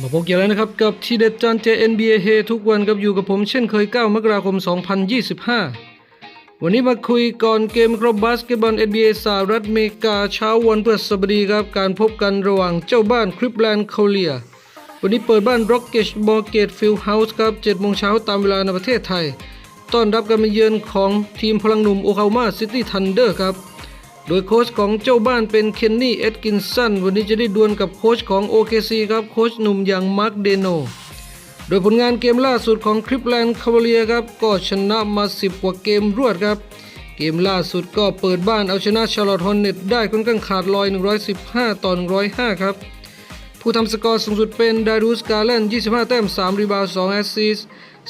มาพบกันแล้วนะครับกับทีเด็ดจานเจ NBA เฮทุกวันกับอยู่กับผมเช่นเคย 9 มกราคม 2025 วันนี้มาคุยก่อนเกมครบบาสเกตบอล NBA สหรัฐอเมริกาเช้าวันพฤหัสบดีครับ การพบกันระหว่างเจ้าบ้านคริปแลนด์คาเลีย วันนี้เปิดบ้าน Rockets b a l g a t e Field House ครับ7โมงเช้าตามเวลาในประเทศไทย ต้อนรับการมาเยือนของทีมพลังหนุ่มโอคลาโฮมาซิตี้ทันเดอร์ครับ โดยโค้ชของเจ้าบ้านเป็นเคนนี่เอ็ดกินสันวันนี้จะได้ดวลกับโค้ชของ OKC ครับโค้ชหนุ่มอย่างมาร์คเดโนโดยผลงานเกมล่าสุดของคริปแลนด์คา v a เลียครับก็ชนะมา 10 กว่าเกมรวดครับ เกมล่าสุดก็เปิดบ้านเอาชนะชาร์ลอตฮอนเน็ตได้ค่อนข้างขาดลอย 115 ต่อ 105 ครับ ผู้ทำสกอร์สูงสุดเป็นดารูสกาแลน25 แต้ม 3 รีบาว2แอสซิส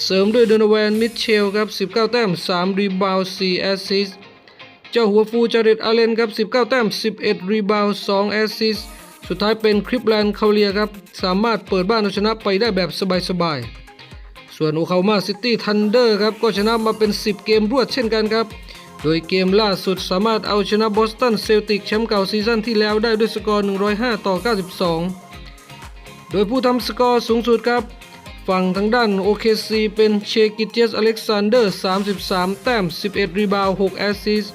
เสริมด้วยโดนแวนมิเชลครับ 19 แต้ม 3 รีบาว4แอสซิส เจ้าหัวฟูจาเรตอาเลนครับ 19 แต้ม 11 รีบาวด์2แอสซิสสุดท้ายเป็นคริปแลนด์คาเลียครับ สามารถเปิดบ้านเอาชนะไปได้แบบสบายๆ ส่วนโอคลามาซิตี้ทันเดอร์ครับ ก็ชนะมาเป็น 10 เกมรวดเช่นกันครับ โดยเกมล่าสุดสามารถเอาชนะบอสตันเซลติกแชมป์เก่าซีซั่นที่แล้วได้ด้วยสกอร์ 105 ต่อ 92 โดยผู้ทำสกอร์สูงสุดครับฝั่งทางด้าน OKC เป็นเชกิเจสอเล็กซานเดอร์ 33 แต้ม 11 รีบาวด์6 แอสซิสต์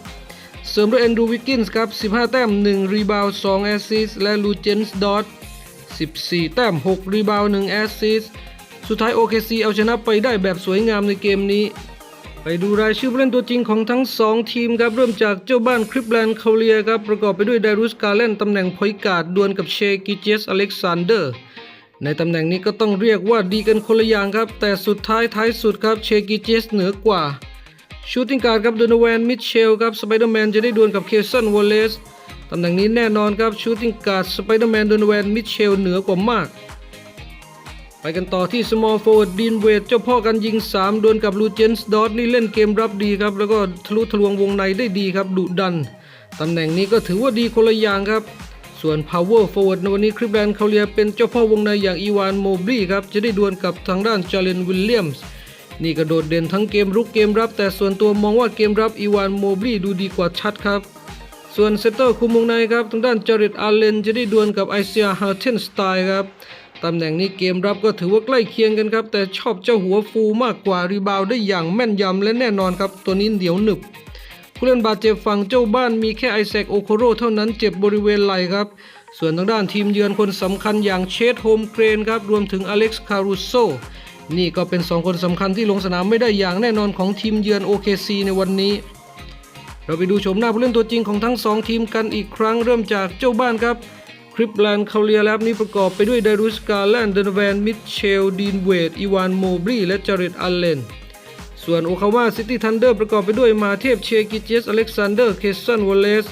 เสริมด้วยแอนดรูวิกกินส์ครับ 15 แต้ม 1 รีบาวด์2แอสซิสต์และลูเจนส์ดอต14 แต้ม 6 รีบาวด์1แอสซิสต์สุดท้าย OKC เอาชนะไปได้แบบสวยงามในเกมนี้ ไปดูรายชื่อผู้เล่นตัวจริงของทั้ง 2 ทีมครับ เริ่มจากเจ้าบ้านคริปแลนด์คาเลียครับ ประกอบไปด้วยไดรุสกาเลนตำแหน่งพอยการ์ดดวลกับเชกิเจสอเล็กซานเดอร์ในตำแหน่งนี้ก็ต้องเรียกว่าดีกันคนละอย่างครับ แต่สุดท้ายท้ายสุดครับเชกิเจสเหนือกว่า ชูตติ้งการ์ดครับโดนแวนมิเชลครับสไปเดอร์แมนจะได้ดวลกับเคสันวอลเลสตำแหน่งนี้แน่นอนครับชูตติ้งการ์ดสไปเดอร์แมนโดนแวนมิเชลเหนือกว่ามาก ไปกันต่อที่ small forward ดีนเวดเจ้าพ่อกันยิง 3 ดวลกับลูเจนส์ดอตนี่เล่นเกมรับดีครับ แล้วก็ทะลุทะลวงวงในได้ดีครับดุดันตำแหน่งนี้ก็ถือว่าดีคนละอย่างครับ ส่วน power forward ในวันนี้คริปแลนด์เขาเรียเป็นเจ้าพ่อวงในอย่างอีวานโมบรีครับจะได้ดวลกับทางด้านจาเลนวิลเลียมส์ นี่ก็โดดเด่นทั้งเกมรุกเกมรับ แต่ส่วนตัวมองว่าเกมรับอีวานโมบลีดูดีกว่าชัดครับ ส่วนเซตเตอร์คุมวงในครับทางด้านจาริตอาเลนจะได้ดวลกับไอเซียฮาร์เทนสไตล์ครับตำแหน่งนี้เกมรับก็ถือว่าใกล้เคียงกันครับ แต่ชอบเจ้าหัวฟูมากกว่ารีบาวได้อย่างแม่นยำและแน่นอนครับ ตัวนี้เหนียวหนึบผู้เล่นบาดเจ็บฝั่งเจ้าบ้านมีแค่ไอแซคโอโคโรเท่านั้นเจ็บบริเวณไหล่ครับ ส่วนทางด้านทีมเยือนคนสำคัญอย่างเชดโฮมเกรนครับ รวมถึงอเล็กซ์คารูโซ นี่ก็เป็น 2 คนสำคัญที่ลงสนามไม่ได้อย่างแน่นอนของทีมเยือน OKC ในวันนี้ เราไปดูชมหน้าผู้เล่นตัวจริงของทั้ง 2 ทีมกันอีกครั้งเริ่มจากเจ้าบ้านครับ คริปแลนด์คาเลียแลบนี้ประกอบไปด้วยไดรุสกาแลนเดนแวนมิเชลดีนเวดอีวานโมบรีและจาริตอัลเลนส่วนโอคาวาซิตี้ทันเดอร์ประกอบไปด้วยมาเทพเชกิเจสอเล็กซานเดอร์เคสันวอลเลส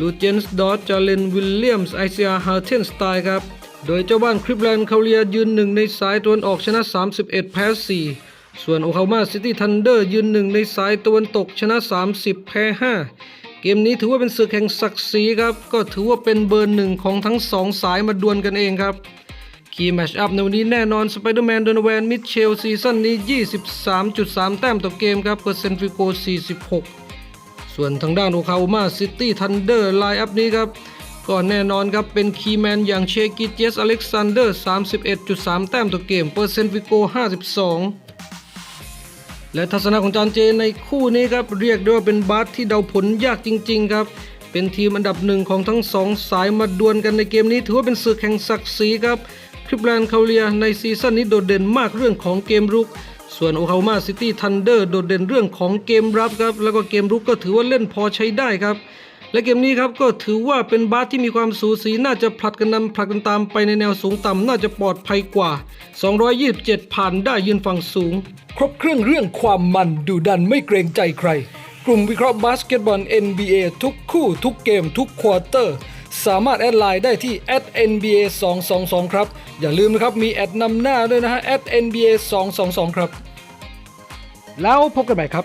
ลูเจนส์ดอตจาเลนวิลเลียมส์ไอเซียฮาร์เทนสไตล์ครับ โดยเจ้าบ้านคริปแลนด์คาเลียยืนหนึ่งในสายตะวันออกชนะ 31 แพ้ 4 ส่วนโอคลาวาซิตี้ทันเดอร์ยืนหนึ่งในสายตะวันตกชนะ 30 แพ้ 5 เกมนี้ถือว่าเป็นศึกแห่งศักดิ์ศรีครับ ก็ถือว่าเป็นเบอร์หนึ่งของทั้งสองสายมาดวลกันเองครับคีย์แมชอัพในวันนี้แน่นอนสไปเดอร์แมนโดนแวนมิเชลซีซั่นนี้ 23.3 แต้มต่อเกมครับเปอร์เซ็นต์ฟิโก46 ส่วนทางด้านโอคลาโอมาซิตี้ทันเดอร์ไลน์อัพนี้ครับ ก็แน่นอนครับเป็นคีย์แมนอย่างเชกิเจสอเล็กซานเดอร์ 31.3 แต้มต่อเกม เปอร์เซนต์ฟิโก 52 และทัศนะของจานเจในคู่นี้ครับ เรียกได้ว่าเป็นบาสที่เดาผลยากจริง ๆ ครับ เป็นทีมอันดับหนึ่งของทั้งสองสายมาดวลกันในเกมนี้ถือว่าเป็นศึกแห่งศักดิ์ศรีครับคริปแลนด์คาเลียในซีซั่นนี้โดดเด่นมากเรื่องของเกมรุก ส่วนโอคา o มาซิตี้ทันเดอร์โดดเด่นเรื่องของเกมรับครับแล้วก็เกมรุกก็ถือว่าเล่นพอใช้ได้ครับ และเกมนี้ครับก็ถือว่าเป็นบาสที่มีความสูสีน่าจะผลัดกันนำผลัดกันตามไปในแนวสูงต่ำน่าจะปลอดภัยกว่า 227 ผ่านได้ยืนฝั่งสูง ครบเครื่องเรื่องความมันดูดันไม่เกรงใจใคร กลุ่มวิเคราะห์บาสเกตบอล NBA ทุกคู่ทุกเกมทุกควอเตอร์ สามารถแอดไลน์ได้ที่ @nba 2 2 2ครับ อย่าลืมนะครับมีแอดนำหน้าด้วยนะฮะ @nba 2 2 2ครับ แล้วพบกันใหม่ครับ